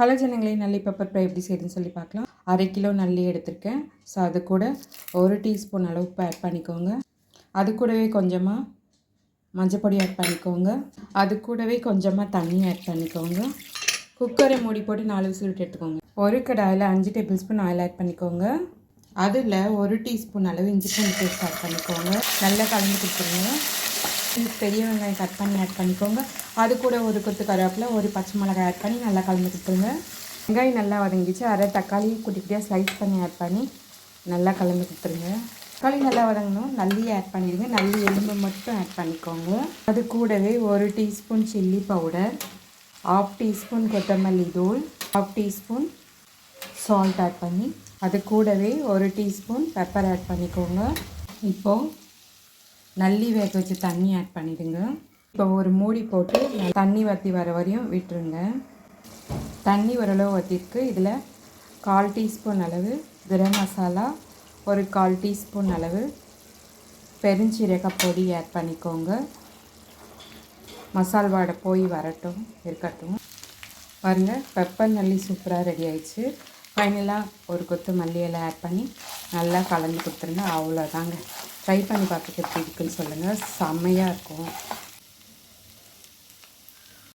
Hello ஜனங்களே நல்லி pepper fry எப்படி செய்யுதுன்னு சொல்லி பார்க்கலாம். அரை கிலோ நல்லி எடுத்திருக்கேன். ஸோ அது கூட ஒரு டீஸ்பூன் அளவுக்கு ஆட் பண்ணிக்கோங்க. அது கூடவே கொஞ்சமாக மஞ்சப்பொடி ஆட் பண்ணிக்கோங்க. அது கூடவே கொஞ்சமாக தண்ணி ஆட் பண்ணிக்கோங்க. குக்கரை மூடி போட்டு நாலு விசில் விட்டு எடுத்துக்கோங்க. ஒரு கடாயில் அஞ்சு டேபிள் ஸ்பூன் ஆயில் ஆட் பண்ணிக்கோங்க. அதில் ஒரு டீஸ்பூன் அளவு இஞ்சி பூண்டு பேஸ்ட் ஆட் பண்ணிக்கோங்க. நல்லா கலந்து கொடுத்துருங்க. பெரிய வெங்காயம் கட் பண்ணி ஆட் பண்ணிக்கோங்க. அது கூட ஒரு கொத்து கருவேப்பில் ஒரு பச்சை மிளகாய் ஆட் பண்ணி நல்லா கலந்து கொடுத்துருங்க. வெங்காயம் நல்லா வதங்கிச்சு அரை தக்காளி குட்டி குட்டியாக ஸ்லைஸ் பண்ணி ஆட் பண்ணி நல்லா கலந்து கொடுத்துருங்க. தக்காளி நல்லா வதங்கணும். நல்லி ஆட் பண்ணிடுங்க. நல்லி எலும்பு மட்டும் ஆட் பண்ணிக்கோங்க. அது கூடவே ஒரு teaspoon chilli powder half teaspoon கொத்தமல்லி தூள் ஆஃப் டீஸ்பூன் சால்ட் ஆட் பண்ணி அது கூடவே ஒரு டீஸ்பூன் பெப்பர் ஆட் பண்ணிக்கோங்க. இப்போது நல்லி வேக வச்சு தண்ணி ஆட் பண்ணிடுங்க. இப்போ ஒரு மூடி போட்டு தண்ணி வற்றி வர வரையும் விட்டுருங்க. தண்ணி ஓரளவு வற்றிருக்கு இதில் கால் டீஸ்பூன் அளவு கரம் மசாலா ஒரு கால் டீஸ்பூன் அளவு பெருஞ்சீரக பொடி ஆட் பண்ணிக்கோங்க. மசால் வாடை போய் வரட்டும் இருக்கட்டும். பாருங்கள் பெப்பர் நல்லி சூப்பராக ரெடி ஆயிடுச்சு. ஃபைனலாக ஒரு கொத்து மல்லி இலை ஆட் பண்ணி நல்லா கலந்து கொடுத்துருங்க. அவ்வளோதாங்க ட்ரை பண்ணி பார்த்துட்டு எப்படி இருக்குன்னு சொல்லுங்கள் செம்மையாக இருக்கும்.